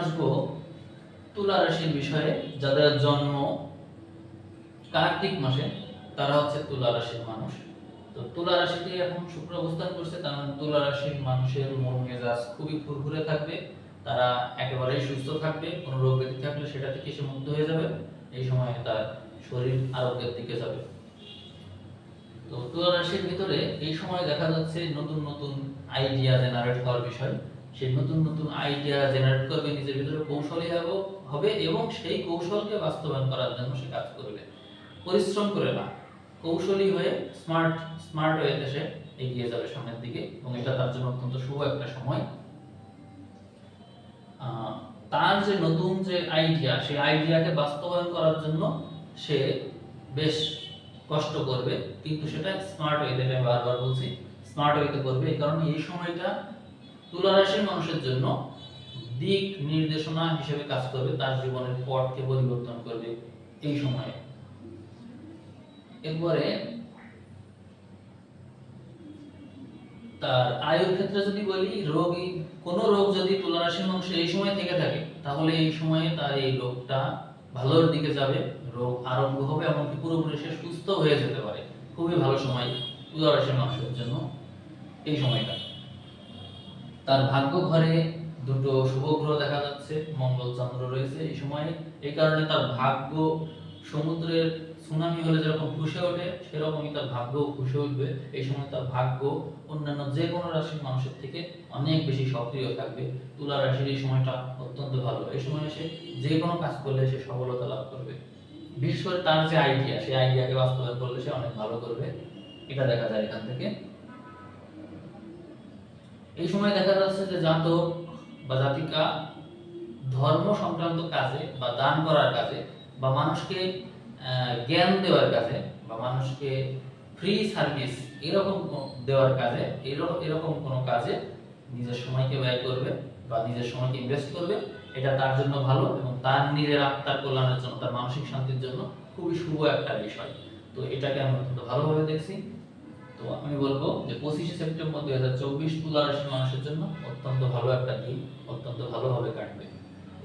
আসব তুলা রাশির বিষয়ে যাদের জন্ম কার্তিক মাসে, তারা হচ্ছে তুলা রাশির মানুষ। তো তুলা রাশিতে এখন শুক্র অবস্থান করছে, তার মানে তুলা রাশির মানুষের মন মেজাজ খুবই ফুরফুরে থাকবে, তারা একেবারেই সুস্থ থাকবে, কোনো রোগ ব্যাধি থাকলে সেটা থেকে সে মুক্ত হয়ে যাবে, এই সময়ে তার শরীর আরোগ্যের দিকে যাবে। তো তুলা রাশির ভিতরে এই সময় দেখা যাচ্ছে নতুন নতুন আইডিয়া জেনারেট হওয়ার বিষয়। সেই নতুন নতুন আইডিয়া জেনারেট করবে, নিজের ভিতরে কৌশলী হবে- এবং সেই কৌশলকে বাস্তবায়ন করার জন্য সে কাজ করবে। পরিশ্রম করে না, কৌশলী হয়ে স্মার্ট স্মার্ট ওয়েতে সে এগিয়ে যাবে সামনের দিকে এবং এটা তার জন্য অত্যন্ত শুভ একটা সময়। তার যে নতুন যে আইডিয়া সেই আইডিয়াকে বাস্তবায়ন করার জন্য সে বেশ কষ্ট করবে, কিন্তু সেটা স্মার্ট ওয়েতে আমি বারবার বলছি স্মার্ট ওয়েতে করবে। এই কারণে এই সময়টা তুলা রাশির মানুষের জন্য দিক নির্দেশনা হিসেবে কাজ করবে, তার জীবনের পথকে পরিবর্তন করবে এই সময়ে। এরপরে তার আয়ুর ক্ষেত্রে যদি বলি, রোগী, কোন রোগ যদি তুলা রাশির মানুষের এই সময় থেকে থাকে, তাহলে এই সময়ে তার এই রোগটা ভালোর দিকে যাবে, রোগ আরোগ্য হবে, এমনকি পুরোপুরি সে সুস্থ হয়ে যেতে পারে। খুবই ভালো সময় তুলা রাশির মানুষের জন্য এই সময়টা। তার ভাগ্য ঘরে দুটো শুভ গ্রহ দেখা যাচ্ছে, মঙ্গল চন্দ্র রয়েছে। এই সময়ে এই কারণে তার ভাগ্য সমুদ্রের সুনামি হলে যেরকম ফুসে ওঠে, সেরকমই তার ভাগ্য ফুসে উঠবে। এই সময় তার ভাগ্য অন্যান্য যে কোনো রাশির মানুষের থেকে অনেক বেশি সক্রিয় থাকবে। তুলা রাশির এই সময়টা অত্যন্ত ভালো। এই সময় সে যে কোনো কাজ করলে সে সফলতা লাভ করবে। বিশেষ করে তার যে আইডিয়া সেই আইডিয়াকে বাস্তবায়ন করলে সে অনেক ভালো করবে। এটা দেখা যায় এখান থেকে। এই সময় দেখা যাচ্ছে যে জাতক বা জাতিকা ধর্ম সংক্রান্ত কাজে বা দান করার কাজে বা মানুষকে জ্ঞান দেওয়ার কাজে বা মানুষকে ফ্রি সার্ভিস এরকম দেওয়ার কাজে এরকম কোনো কাজে নিজের সময়কে ব্যয় করবে বা নিজের সময়কে ইনভেস্ট করবে। এটা তার জন্য ভালো এবং তার নিজের আত্মার কল্যাণের জন্য, তার মানসিক শান্তির জন্য খুবই শুভ একটা বিষয়। তো এটাকে আমি অত্যন্ত ভালোভাবে দেখছি। তো আমি বলব যে পঁচিশে সেপ্টেম্বর দুই হাজার চব্বিশ তুলা রাশির মানুষের জন্য অত্যন্ত ভালো একটা দিন, অত্যন্ত ভালোভাবে কাটবে।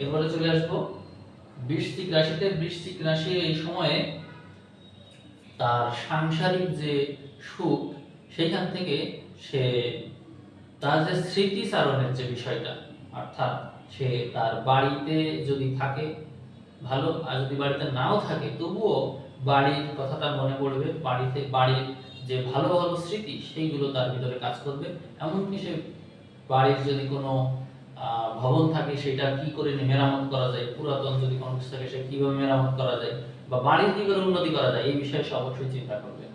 এরপরে চলে আসব বৃশ্চিক রাশিতে। বৃশ্চিক রাশি এই সময়ে তার সাংসারিক যে সুখ, সেইখান থেকে সে তার যে স্মৃতিচারণের যে বিষয়টা, অর্থাৎ সে তার বাড়িতে যদি থাকে, ভালো, আর যদি বাড়িতে নাও থাকে, তবুও বাড়ির কথাটা মনে পড়বে, বাড়িতে, বাড়ির যে ভালো ভালো স্মৃতি সেইগুলো তার ভিতরে কাজ করবে। এমনকি সে বাড়ির যদি কোনো ভবন থাকে সেটা কি করে মেরামত করা যায়, পুরাতন যদি কোনো কিছু থাকে সে কীভাবে মেরামত করা যায় বা বাড়ির কি করে উন্নতি করা যায়, এই বিষয়ে সে অবশ্যই চিন্তা করবে।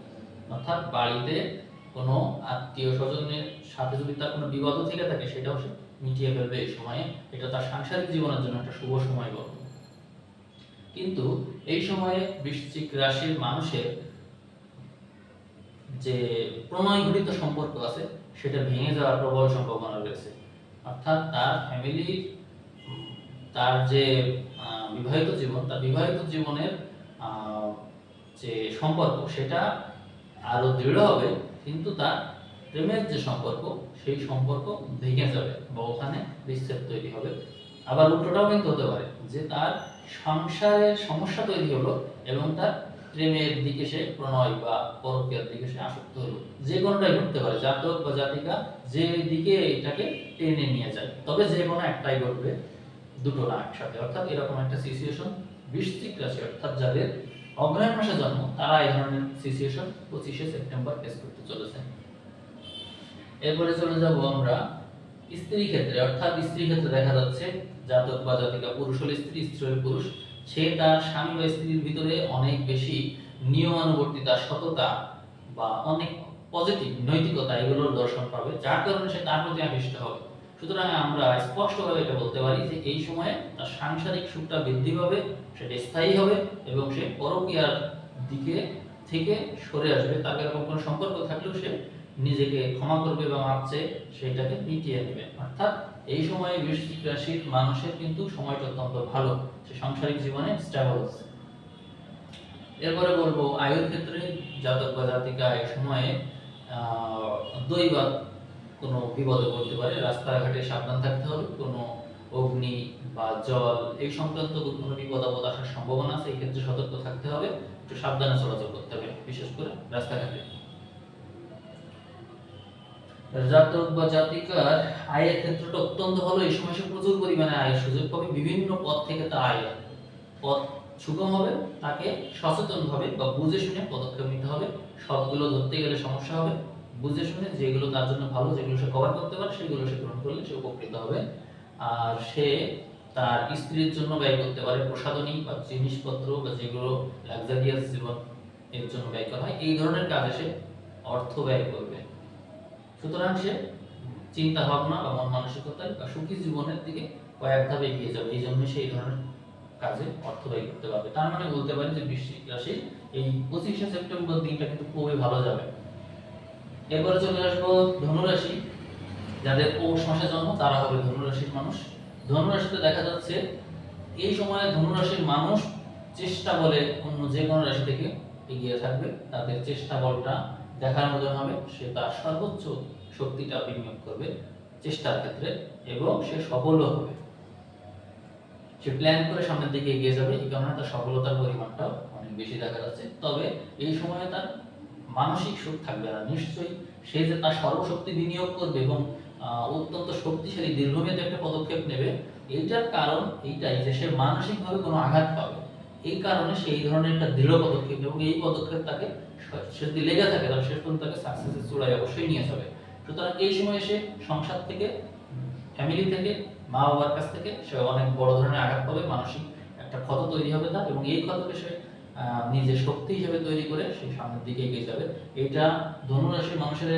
অর্থাৎ বাড়িতে কোনো আত্মীয় স্বজনের সাথে যদি তার কোনো বিবাদ থেকে থাকে সেটাও সে মিটিয়ে ফেলবে এই সময়ে। এটা তার সাংসারিক জীবনের জন্য একটা শুভ সময় বলব কিন্তু এই সময়ে বৃশ্চিক রাশির মানুষের যে প্রণয় ঘটিত সম্পর্ক আছে, সেটা ভেঙে যাওয়ার প্রবল সম্ভাবনা রয়েছে। অর্থাৎ তার ফ্যামিলির তার যে বিবাহিত জীবন, তার বিবাহিত জীবনের যে সম্পর্ক, সেটা আরও দৃঢ় হবে, কিন্তু তার প্রেমের যে সম্পর্ক, সেই সম্পর্ক ভেঙে যাবে বা ওখানে বিচ্ছেদ তৈরি হবে। আবার উল্টোটাও কিন্তু হতে পারে যে তার সংসারের সমস্যা তৈরি হলো এবং তার প্রেমের দিকে সে প্রণয় বা পরকীয়ার দিকে সে আসক্ত হলো। যে কোনোটাই ঘটতে পারে, জাতক বা জাতিকা, যে দিকে এটাকে টেনে নিয়ে যায়। তবে যে কোনো একটাই ঘটবে, দুটো না একসাথে। অর্থাৎ এরকম একটা সিচুয়েশন বৃশ্চিক রাশি, অর্থাৎ যাদের অগ্রহায়ণ মাসে জন্ম, তারা এই ধরনের সিচুয়েশন পঁচিশে সেপ্টেম্বর ফেস করতে চলেছে। এরপরে চলে যাব আমরা স্ত্রী ক্ষেত্রে। অর্থাৎ স্ত্রী ক্ষেত্রে দেখা যাচ্ছে, জাতক বা জাতিকা পুরুষ হলে স্ত্রী স্ত্রী হলে পুরুষ। সে তার স্বামী বা স্ত্রীর ভিতরে অনেক বেশি নিয়মানুবর্তিতা, সততা বা অনেক পজিটিভ নৈতিকতা এগুলোর দর্শন পাবে, যার কারণে সে তার প্রতি আকৃষ্ট হবে। সুতরাং আমরা স্পষ্টভাবে এটা বলতে পারি যে এই সময়ে তার সাংসারিক সুখটা বৃদ্ধি পাবে সেটা স্থায়ী হবে এবং সে পরকীয়ার দিকে থেকে সরে আসবে। তার এরকম কোনো সম্পর্ক থাকলেও সে নিজেকে ক্ষমা করবে বা মাপছে সেটাকে মিটিয়ে নেবে। অর্থাৎ এই সময়ে বৃশ্চিক রাশির মানুষের কিন্তু সময়টা অত্যন্ত ভালো। সে সাংসারিক জীবনে স্টেবল হচ্ছে এরপরে বলব, আয়ুর ক্ষেত্রে জাতক বা জাতিকা এই সময়ে দৈবাত কোনো বিপদে পড়তে পারে। রাস্তাঘাটে সাবধান থাকতে হবে। কোনো অগ্নি বা জল এই সংক্রান্ত কোনো বিপদ আপদ আসার সম্ভাবনা আছে। এই ক্ষেত্রে সতর্ক থাকতে হবে। একটু সাবধানে চলাচল করতে হবে, বিশেষ করে রাস্তাঘাটে। জাতক জাতিকার আয়ের ক্ষেত্রটা অত্যন্ত ভালো। এই সময় সে প্রচুর পরিমাণে আয়ের সুযোগ পাবে। বিভিন্ন পথ থেকে তার আয় পথ সুগম হবে, তাকে সচেতন ভাবে বা বুঝে শুনে পদক্ষেপ নিতে হবে। সবগুলো ধরতে গেলে সমস্যা হবে। বুঝে শুনে যেগুলো তার জন্য ভালো, যেগুলো সে কভার করতে পারে, সেগুলো সে গ্রহণ করলে সে উপকৃত হবে। আর সে তার স্ত্রীর জন্য ব্যয় করতে পারে প্রসাধনী বা জিনিসপত্র বা যেগুলো লাক্সারিয়াস জীবন এর জন্য ব্যয় করা হয়। এই ধরনের কাজে সে অর্থ ব্যয় করবে। সুতরাং সে চিন্তা ভাবনা বা মন মানসিকতায় বা সুখী জীবনের দিকে কয়েক ধাপ এগিয়ে যাবে। এই জন্য সেই ধরনের কাজে অর্থ ব্যয় করতে পারবে। তার মানে বলতে পারি যে বৃশ্চিক রাশির এই পঁচিশে সেপ্টেম্বর দিনটা কিন্তু খুবই ভালো যাবে। এরপরে চলে আসব ধনুরাশি। যাদের পৌষ মাসে জন্ম, তারা হবে ধনুরাশির মানুষ। ধনুরাশিতে দেখা যাচ্ছে এই সময়ে ধনুরাশির মানুষ চেষ্টা বলে অন্য যে কোনো রাশি থেকে এগিয়ে থাকবে। তাদের চেষ্টা বলটা দেখার মতন হবে, সে তার সর্বোচ্চ শক্তিটা বিনিয়োগ করবে চেষ্টার ক্ষেত্রে এবং সে সফলও হবে। সে প্ল্যান করে সামনের দিকে এগিয়ে যাবে, এই কারণে তার সফলতার পরিমাণটাও অনেক বেশি দেখা যাচ্ছে। তবে এই সময়ে তার মানসিক সুখ থাকবে না, নিশ্চয়ই সে যে তার সর্বশক্তি বিনিয়োগ করবে এবং অত্যন্ত শক্তিশালী দীর্ঘমেয়াদী একটা পদক্ষেপ নেবে, এইটার কারণ এইটাই যে সে মানসিকভাবে কোনো আঘাত পাবে। এই কারণে সে এই ধরনের একটা দৃঢ় পদক্ষেপ এবং এই পদক্ষেপ তাকে স- লেগে থাকে, তাহলে শেষ পর্যন্ত তাকে সাকসেসের চূড়ায় অবশ্যই নিয়ে যাবে। সুতরাং এই সময় সে সংসার থেকে ফ্যামিলি থেকে, মা বাবার কাছ থেকে সে অনেক বড় ধরনের আঘাত পাবে, মানসিক একটা ক্ষত তৈরি হবে তার এবং এই ক্ষতকে সে নিজের শক্তি হিসেবে তৈরি করে সে সামনের দিকে এগিয়ে যাবে। এটা ধনুরাশির মানুষের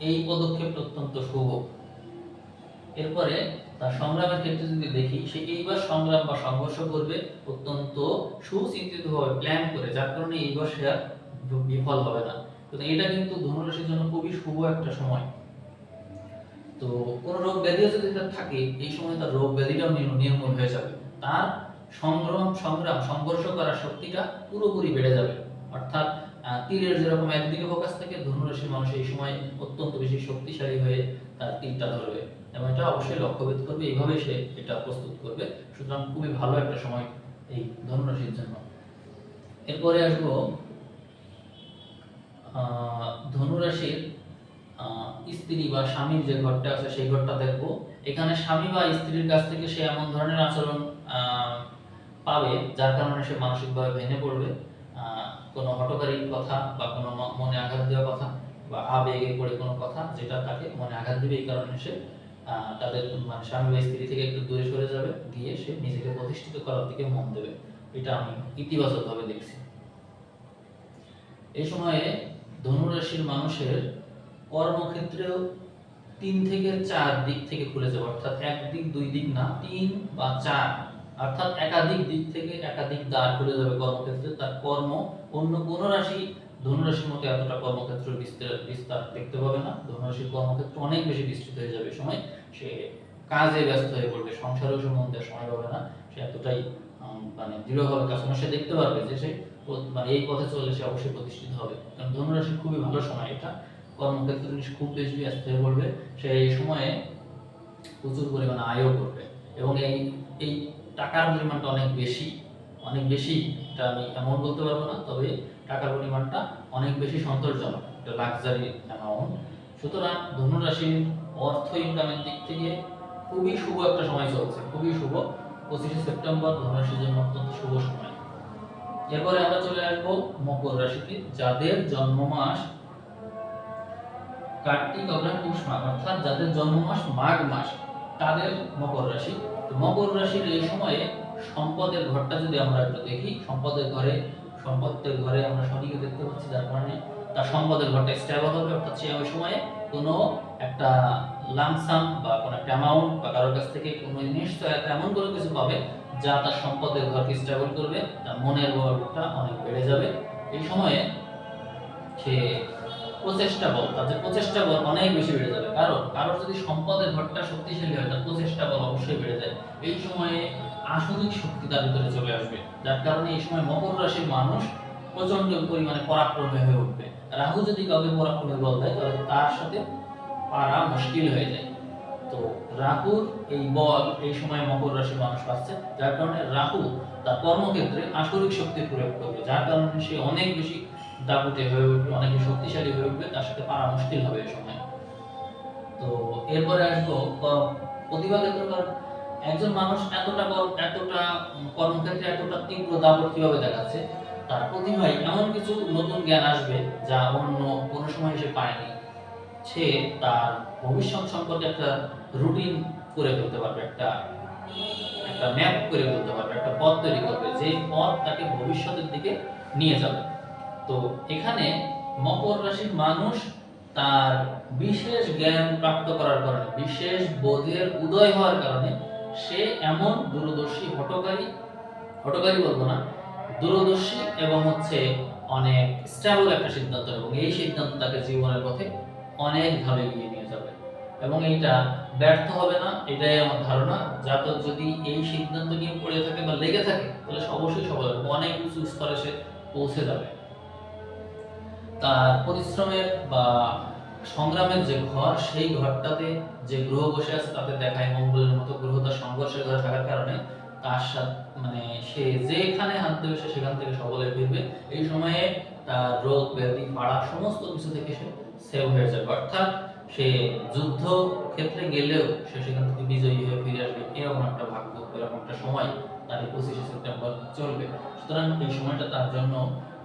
এই পদক্ষেপ অত্যন্ত শুভ। এরপরে তার সংগ্রামের ক্ষেত্রে যদি দেখি, সে এইবার সংগ্রাম বা সংঘর্ষ করবে অত্যন্ত সুচিন্তিতভাবে প্ল্যান করে, যার কারণে এইবার সে আর বিফল হবে না। তো এটা কিন্তু ধনুরাশির জন্য খুবই শুভ একটা সময়। তো কোনো রোগ ব্যাধিও যদি তার থাকে, এই সময় তার রোগ ব্যাধিটাও নির- নির্মূল হয়ে যাবে। তার সংগ্রাম সংগ্রাম, সংঘর্ষ করার শক্তিটা পুরোপুরি বেড়ে যাবে। অর্থাৎ তীরের যেরকম একদিকে ফোকাস থাকে, ধনুরাশির মানুষ এই সময় অত্যন্ত বেশি শক্তিশালী হয়ে তার তীরটা ধরবে এবং এটা অবশ্যই লক্ষ্যভেদ করবে, এইভাবে সে এটা প্রস্তুত করবে। সুতরাং খুবই ভালো একটা সময় এই ধনুরাশির জন্য। এরপরে আসব ধনুরাশির স্ত্রী বা স্বামীর যে ঘরটা আছে সেই ঘরটা দেখব। এখানে স্বামী বা স্ত্রীর কাছ থেকে সে এমন ধরনের আচরণ পাবে, যার কারণে সে মানসিকভাবে ভেঙে পড়বে। কোনো হটকারী কথা বা কোনো মনে আঘাত দেওয়া কথা বা আবেগে পড়ে কোনো কথা যেটা তাকে মনে আঘাত দিবে, এই কারণে সে তাদের মানে স্বামী বা স্ত্রী থেকে একটু দূরে সরে যাবে, গিয়ে সে নিজেকে প্রতিষ্ঠিত করার দিকে মন দেবে। এটা আমি ইতিবাচকভাবে দেখছি। এই সময়ে ধনুরাশির মানুষের কর্মক্ষেত্রেও তিন থেকে চার দিক থেকে খুলে যাবে, অর্থাৎ এক দিক, দুই দিক না, তিন বা চার। অর্থাৎ একাধিক দিক থেকে একাধিক দ্বার খুলে যাবে কর্মক্ষেত্রে, তার কর্ম অন্য কোন রাশি ধনুরাশির মতো এতটা কর্মক্ষেত্র বিস্তার বিস্তার দেখতে পাবে না। ধনুরাশির কর্মক্ষেত্র অনেক বেশি বিস্তৃত হয়ে যাবে সময় সে কাজে ব্যস্ত হয়ে পড়বে, সংসারেও সম্বন্ধে সময় পাবে না। সে এতটাই মানে দৃঢ়ভাবে কাজ সে দেখতে পারবে যে সে মানে এই পথে চললে সে অবশ্যই প্রতিষ্ঠিত হবে। কারণ ধনুরাশির খুবই ভালো সময় এটা। কর্মক্ষেত্রে খুব বেশি ব্যস্ত হয়ে পড়বে। সে এই সময়ে প্রচুর পরিমাণে আয়ও করবে। এবং এই এই টাকার পরিমাণটা অনেক বেশি অনেক বেশি, এটা আমি এমন বলতে পারব না, তবে টাকার পরিমাণটা অনেক বেশি সন্তোষজনক একটা লাক্সারি অ্যামাউন্ট সুতরাং ধনুরাশির অর্থ ইনকামের দিক থেকে খুবই শুভ একটা সময় চলছে। খুবই শুভ। পঁচিশে সেপ্টেম্বর ধনুরাশির জন্য অত্যন্ত শুভ সময়। এরপরে আমরা চলে আসব মকর রাশিতে, যাদের জন্ম মাস কার্তিক, অগ্রহায়ণ, পৌষ মাস অর্থাৎ যাদের জন্ম মাস মাঘ মাস, তাদের মকর রাশি। মকর রাশির এই সময়ে সম্পদের ঘরটা যদি আমরা একটু দেখি, সম্পদের ঘরে সম্পদের ঘরে আমরা শনিকে দেখতে পাচ্ছি, যার কারণে তার সম্পদের ঘরটা স্টেবল হবে, অর্থাৎ সে ওই সময়ে কোনো একটা লামসাম বা কোনো একটা অ্যামাউন্ট বা কারোর কাছ থেকে কোনো নিশ্চয়তা এমন কোনো কিছু পাবে যা তার সম্পদের ঘরকে স্টেবল করবে, তার মনের বলটা অনেক বেড়ে যাবে। এই সময়ে সে প্রচেষ্টা বল, তার যে প্রচেষ্টা বল অনেক বেশি বেড়ে যাবে। কারণ, কারোর যদি সম্পদের ঘরটা শক্তিশালী হয়, তার প্রচেষ্টা বল অবশ্যই বেড়ে যায়। এই সময়ে আসরিক শক্তি তার ভিতরে চলে আসবে। যার কারণে এই সময় মকর রাশির মানুষ প্রচণ্ড পরিমাণে পরাক্রমে হয়ে উঠবে। রাহু যদি কাউকে পরাক্রমে বল দেয়, তাহলে তার সাথে পারা মুশকিল হয়ে যায়। তো রাহুর এই বল এই সময় মকর রাশির মানুষ পাচ্ছে, যার কারণে রাহু তার কর্মক্ষেত্রে আসরিক শক্তি প্রয়োগ করবে, যার কারণে সে অনেক বেশি দাপুটে হয়ে উঠবে, অনেক শক্তিশালী হয়ে উঠবে, তার সাথে পারা মুশকিল হবে এই সময়। তো এরপরে আসব প্রতিভা ক্ষেত্র কারণ একজন মানুষ এতটা এতটা কর্মক্ষেত্রে এতটা তীব্র দাপট কীভাবে দেখাচ্ছে? তার প্রতিভায় এমন কিছু নতুন জ্ঞান আসবে যা অন্য কোনো সময় সে পায়নি। সে তার ভবিষ্যৎ সম্পর্কে একটা রুটিন করে ফেলতে পারবে, একটা একটা ম্যাপ করে ফেলতে পারবে, একটা পথ তৈরি করবে, যে পথ তাকে ভবিষ্যতের দিকে নিয়ে যাবে। তো এখানে মকর রাশির মানুষ তার বিশেষ জ্ঞান প্রাপ্ত করার কারণে, বিশেষ বোধের উদয় হওয়ার কারণে সে এমন দূরদর্শী হটকারী হটকারী বলব না, দূরদর্শী এবং হচ্ছে অনেক স্টেবল একটা সিদ্ধান্ত এবং এই সিদ্ধান্ত তাকে জীবনের পথে অনেক ধাপে এগিয়ে নিয়ে যাবে এবং এইটা ব্যর্থ হবে না, এটাই আমার ধারণা। যাতে যদি এই সিদ্ধান্ত নিয়ে পড়ে থাকে বা লেগে থাকে, তাহলে অবশ্যই সফল হবে। অনেক উঁচু স্তরে সে পৌঁছে যাবে। তার পরিশ্রমের বা সংগ্রামের যে ঘর, সেই ঘরটাতে যে গ্রহ বসে আছে, তাতে দেখায় মঙ্গলের মতো গ্রহ। তার সংঘর্ষের ঘরে থাকার কারণে তার সাথে মানে সে যেখানে হাত দেবে সে সেখান থেকে সবলে ফিরবে। এই সময়ে তার রোগ, ব্যাধি, পাড়া, সমস্ত কিছু থেকে সে সেভ হয়ে যাবে। অর্থাৎ সে যুদ্ধ ক্ষেত্রে গেলেও সে সেখান থেকে বিজয়ী হয়ে ফিরে আসবে, এরকম একটা ভাগ্য, এরকম একটা সময় তার পঁচিশে সেপ্টেম্বর চলবে। সুতরাং এই সময়টা তার জন্য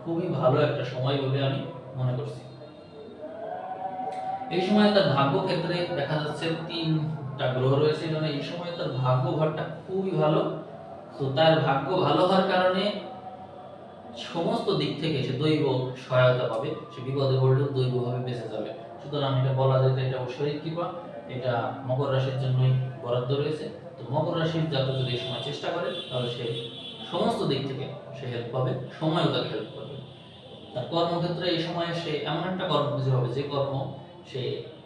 খুবই ভালো একটা সময় বলে আমি মনে করছি। এই সময় তার ভাগ্য ক্ষেত্রে দেখা যাচ্ছে তিনটা গ্রহ রয়েছে মানে এই সময় তার ভাগ্য ঘরটা খুবই ভালো। তো তার ভাগ্য ভালো হওয়ার কারণে সমস্ত দিক থেকে সে দৈব সহায়তা পাবে। সে বিপদে পড়লেও দৈবভাবে বেঁচে যাবে। সুতরাং এটা বলা যায় যে এটা ঐশ্বরিক কৃপা এটা মকর রাশির জন্যই বরাদ্দ রয়েছে। তো মকর রাশির জাতক যদি সময় চেষ্টা করে, তাহলে সে সমস্ত দিক থেকে সে হেল্প পাবে, সময়ও তাকে হেল্প করবে। তার কর্মক্ষেত্রে এই সময়ে সে এমন একটা কর্ম খুঁজে পাবে, যে কর্ম সে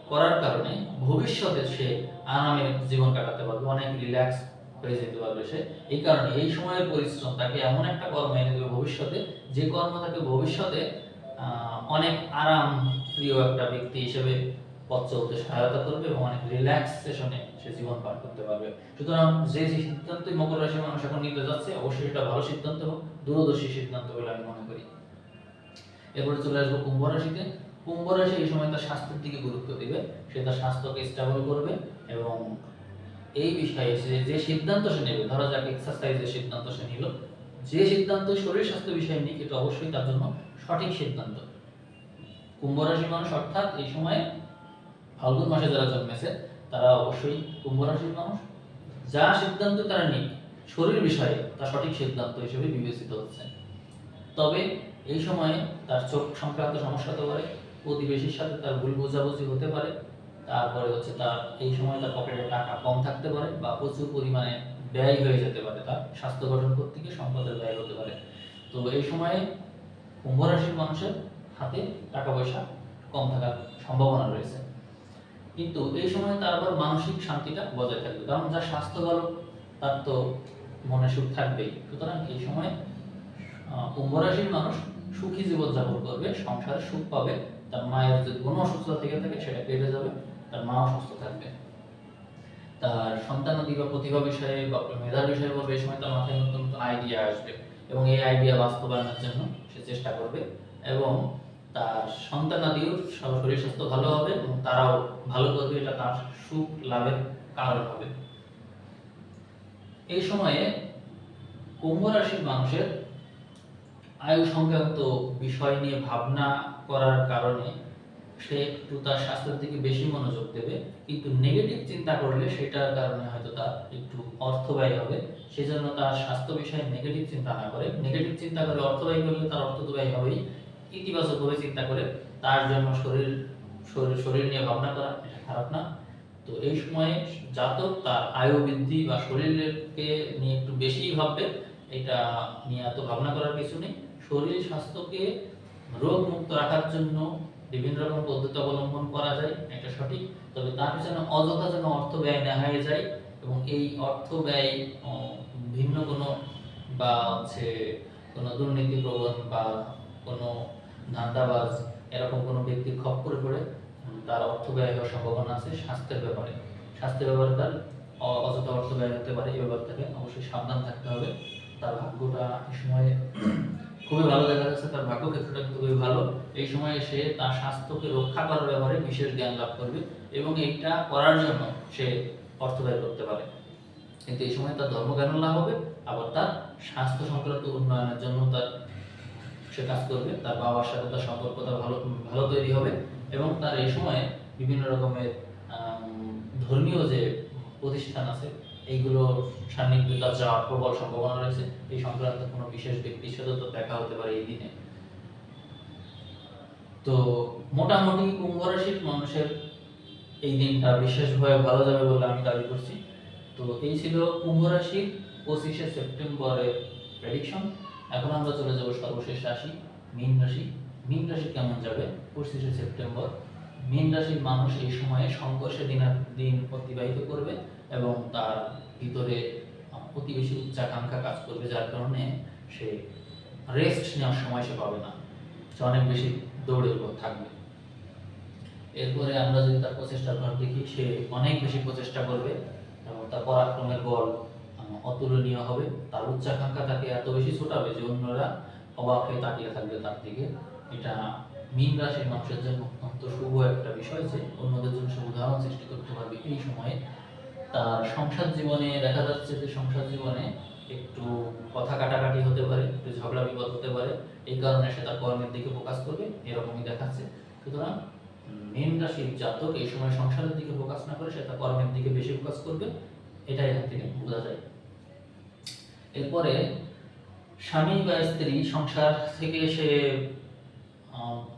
করার কারণে ভবিষ্যতে সে আরামে জীবন কাটাতে পারবে, অনেক রিল্যাক্স হয়ে যেতে পারবে সে। এই কারণে এই সময়ের পরিশ্রম তাকে এমন একটা কর্ম এনে দেবে ভবিষ্যতে, যে কর্ম তাকে ভবিষ্যতে অনেক আরাম প্রিয় একটা ব্যক্তি হিসেবে পথ চলতে সহায়তা করবে এবং অনেক রিল্যাক্সেশনে সে জীবন পার করতে পারবে। সুতরাং যে যে সিদ্ধান্তই মকর রাশির মানুষ এখন নিতে যাচ্ছে, অবশ্যই এটা ভালো সিদ্ধান্ত এবং দূরদর্শী সিদ্ধান্ত বলে আমি মনে করি। এরপরে চলে আসব কুম্ভ রাশিতে। কুম্ভ রাশি এই সময় তার স্বাস্থ্যের দিকে গুরুত্ব দিবে, সে তার স্বাস্থ্যকে স্টেবল করবে এবং এই বিষয়ে সে যে সিদ্ধান্ত সে নেবে, ধরা যাক এক্সারসাইজের সিদ্ধান্ত সে নিল, যে সিদ্ধান্ত শরীর স্বাস্থ্য বিষয়ে নিক, এটা অবশ্যই তার জন্য সঠিক সিদ্ধান্ত। কুম্ভ রাশির মানুষ অর্থাৎ এই সময়ে ফাল্গুন মাসে যারা জন্মেছে, তারা অবশ্যই কুম্ভ রাশির মানুষ। যা সিদ্ধান্ত তারা নিক, শরীর বিষয়ে তা সঠিক সিদ্ধান্ত হিসেবে বিবেচিত হচ্ছে। তবে এই সময়ে তার চোখ সংক্রান্ত সমস্যা হতে পারে, প্রতিবেশীর সাথে তার ভুল বোঝাবুঝি হতে পারে, তারপরে হচ্ছে তার এই সময় তার পকেটে টাকা কম থাকতে পারে বা প্রচুর পরিমাণে ব্যয় হয়ে যেতে পারে তার, স্বাস্থ্য গঠন করতে গিয়ে সম্পদের ব্যয় হতে পারে। তো এই সময়ে কুম্ভ রাশির মানুষের হাতে টাকা পয়সা কম থাকার সম্ভাবনা রয়েছে। কিন্তু এই সময় তার আবার মানসিক শান্তিটা বজায় থাকবে কারণ যার স্বাস্থ্য ভালো তার তো মনে সুখ থাকবেই। সুতরাং এই সময় আহ, কুম্ভ রাশির মানুষ সুখী জীবনযাপন করবে সংসারে সুখ পাবে তার মায়ের যদি কোনো অসুস্থতা থেকে থাকে সেটা কেটে যাবে তার মা অসুস্থ থাকবে। তার সন্তানাদি বা প্রতিভা বিষয়ে বা মেধা বিষয়ে বলবে এই সময় তার মাথায় নতুন নতুন আইডিয়া আসবে এবং এই আইডিয়া বাস্তবায়নের জন্য সে চেষ্টা করবে এবং তার সন্তানাদিও শরীর স্বাস্থ্য ভালো হবে এবং তারাও ভালো করবে, এটা তার সুখ লাভের কারণ হবে। এই সময়ে কুম্ভ রাশির মানুষের আয়ু সংক্রান্ত বিষয় নিয়ে ভাবনা করার কারণে সে একটু তার স্বাস্থ্যের দিকে বেশি মনোযোগ দেবে, কিন্তু নেগেটিভ চিন্তা করলে সেটার কারণে হয়তো তার একটু অর্থ ব্যয় হবে। সেজন্য তার স্বাস্থ্য বিষয়ে নেগেটিভ চিন্তা না করে। নেগেটিভ চিন্তা করে অর্থ ব্যয় করলে তার অর্থ ব্যয় হবেই। ইতিবাচকভাবে চিন্তা করে তার জন্য শরীর শরীর শরীর নিয়ে ভাবনা করা, এটা খারাপ না। তো এই সময়ে জাতক তার আয়ু বৃদ্ধি বা শরীরকে নিয়ে একটু বেশি ভাববে, এটা নিয়ে এত ভাবনা করার কিছু নেই। শরীর স্বাস্থ্যকে রোগ মুক্ত রাখার জন্য বিভিন্ন রকম পদ্ধতি অবলম্বন করা যায়, এটা সঠিক। তবে তার পিছনে অযথা যেন অর্থ ব্যয় না হয়ে যায় এবং এই অর্থ ব্যয় ভিন্ন কোনো বা হচ্ছে কোনো দুর্নীতি প্রবণ বা কোনো ধান্দাবাজ এরকম কোনো ব্যক্তির খপ্পরে পড়ে উম, তার অর্থ ব্যয় হওয়ার সম্ভাবনা আছে স্বাস্থ্যের ব্যাপারে। স্বাস্থ্যের ব্যাপারে তার অযথা অর্থ ব্যয় হতে পারে এই ব্যাপার থেকে অবশ্যই সাবধান থাকতে হবে। তার ভাগ্যটা এই সময়ে খুবই ভালো দেখা যাচ্ছে তার ভাগ্য ক্ষেত্রটা খুবই ভালো। এই সময়ে সে তার স্বাস্থ্যকে রক্ষা করার ব্যাপারে বিশেষ জ্ঞান লাভ করবে এবং এইটা করার জন্য সে অর্থ ব্যয় করতে পারে। কিন্তু এই সময় তার ধর্মজ্ঞান লাভ হবে আবার তার স্বাস্থ্য সংক্রান্ত উন্নয়নের জন্য তার সে কাজ করবে, তার বাবার সাথে তার সম্পর্কটা ভালো ভালো তৈরি হবে এবং তার এই সময়ে বিভিন্ন রকমের ধর্মীয় যে প্রতিষ্ঠান আছে এইগুলো সান্নিধ্যে তার যাওয়ার প্রবল সম্ভাবনা রয়েছে। এই সংক্রান্ত কোনো বিশেষ ব্যক্তির সাথে তো দেখা হতে পারে এই দিনে। তো মোটামুটি কুম্ভ রাশির মানুষের এই দিনটা বিশেষভাবে ভালো যাবে বলে আমি দাবি করছি। তো এই ছিল কুম্ভ রাশির পঁচিশে সেপ্টেম্বরের প্রেডিকশন এখন আমরা চলে যাব সর্বশেষ রাশি, মীন রাশি। মীন রাশি কেমন যাবে? পঁচিশে সেপ্টেম্বর। মীন রাশির মানুষ এই সময়ে সংঘর্ষে দিন দিন অতিবাহিত করবে এবং তার ভিতরে অতি বেশি উচ্চাকাঙ্ক্ষা কাজ করবে, যার কারণে সে রেস্ট নেওয়ার সময় সে পাবে না। সে অনেক বেশি দৌড়ের উপর থাকবে। এরপরে আমরা যদি তার প্রচেষ্টার ঘর দেখি, সে অনেক বেশি প্রচেষ্টা করবে এবং তার পরাক্রমের বল অতুলনীয় হবে। তার উচ্চাকাঙ্ক্ষা তাকে এত বেশি ছোটাবে যে অন্যরা অবাক হয়ে তাকিয়ে থাকবে তার দিকে। এটা মীন রাশির মানুষের জন্য অত্যন্ত শুভ একটা বিষয় যে অন্যদের জন্য সে উদাহরণ সৃষ্টি করতে পারবে এই সময়ে। তার সংসার জীবনে দেখা যাচ্ছে যে সংসার জীবনে একটু কথা কাটাকাটি হতে পারে, একটু ঝগড়া বিপদ হতে পারে। এই কারণে সে তার কর্মের দিকে ফোকাস করবে, এরকমই দেখাচ্ছে। সুতরাং মীন রাশির জাতক এই সময় সংসারের দিকে ফোকাস না করে সে তার কর্মের দিকে বেশি ফোকাস করবে, এটাই এখান থেকে বোঝা যায়। এরপরে স্বামী বা স্ত্রী সংসার থেকে সে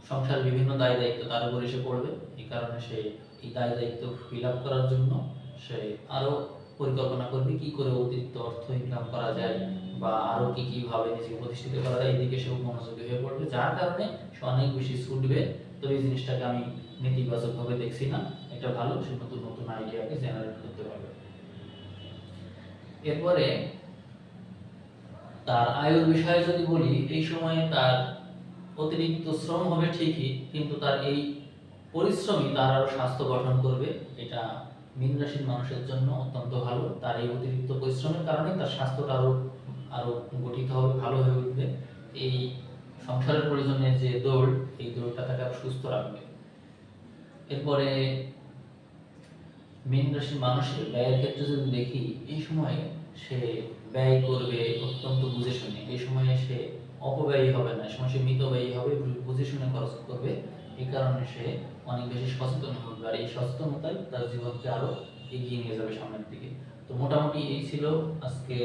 সংসার বিভিন্ন দায় দায়িত্ব তার উপরে এসে পড়বে। এই কারণে সে এই দায় দায়িত্ব ফিল করার জন্য সে আরও পরিকল্পনা করবে কি করে অতিরিক্ত অর্থ ইনকাম করা যায় বা আরও কি কি ভাবে নিজেকে প্রতিষ্ঠিত করা যায়। এইদিকে সে মনোযোগী হয়ে পড়বে, যার কারণে সে অনেক বেশি ছুটবে। তবে এই জিনিসটাকে আমি নেতিবাচক ভাবে দেখছি না। এটা ভালো, সে নতুন নতুন আইডিয়াকে জেনারেট করতে পারবে। এরপরে তার আয়ুর বিষয়ে যদি বলি, এই সময়ে তার অতিরিক্ত শ্রম হবে ঠিকই, কিন্তু তার এই পরিশ্রমই তার আরও স্বাস্থ্য গঠন করবে। এটা মীন রাশির মানুষের জন্য অত্যন্ত ভালো। তার এই অতিরিক্ত পরিশ্রমের কারণে তার স্বাস্থ্যটা আরও আরও গঠিত হবে, ভালো হয়ে উঠবে। এই সংসারের প্রয়োজনে যে দৌড়, এই দৌড়টা তাকে সুস্থ রাখবে। এরপরে মীন রাশির মানুষের ব্যয়ের ক্ষেত্রে যদি দেখি, এই সময়ে সে ব্যয় করবে অত্যন্ত বুঝে শুনে এই সময়ে সে অপব্যয়ী হবে না। সময় সে মিতব্যয়ী হবে বুঝে শুনে খরচ করবে। এই কারণে সে অনেক বেশি সচেতন হবে আর এই সচেতনতাই তার জীবনকে আরও এগিয়ে নিয়ে যাবে সামনের দিকে। তো মোটামুটি এই ছিল আজকে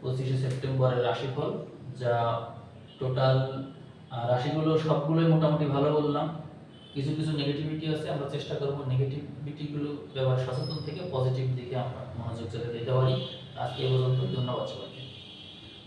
পঁচিশে সেপ্টেম্বরের রাশিফল, যা টোটাল রাশিগুলো সবগুলোই মোটামুটি ভালো বললাম। কিছু কিছু নেগেটিভিটি আছে, আমরা চেষ্টা করব নেগেটিভিটিগুলো ব্যবহার সচেতন থেকে পজিটিভ দিকে আমরা মনোযোগ যাতে দিতে পারি। আজকে পর্যন্ত, ধন্যবাদ সবাইকে।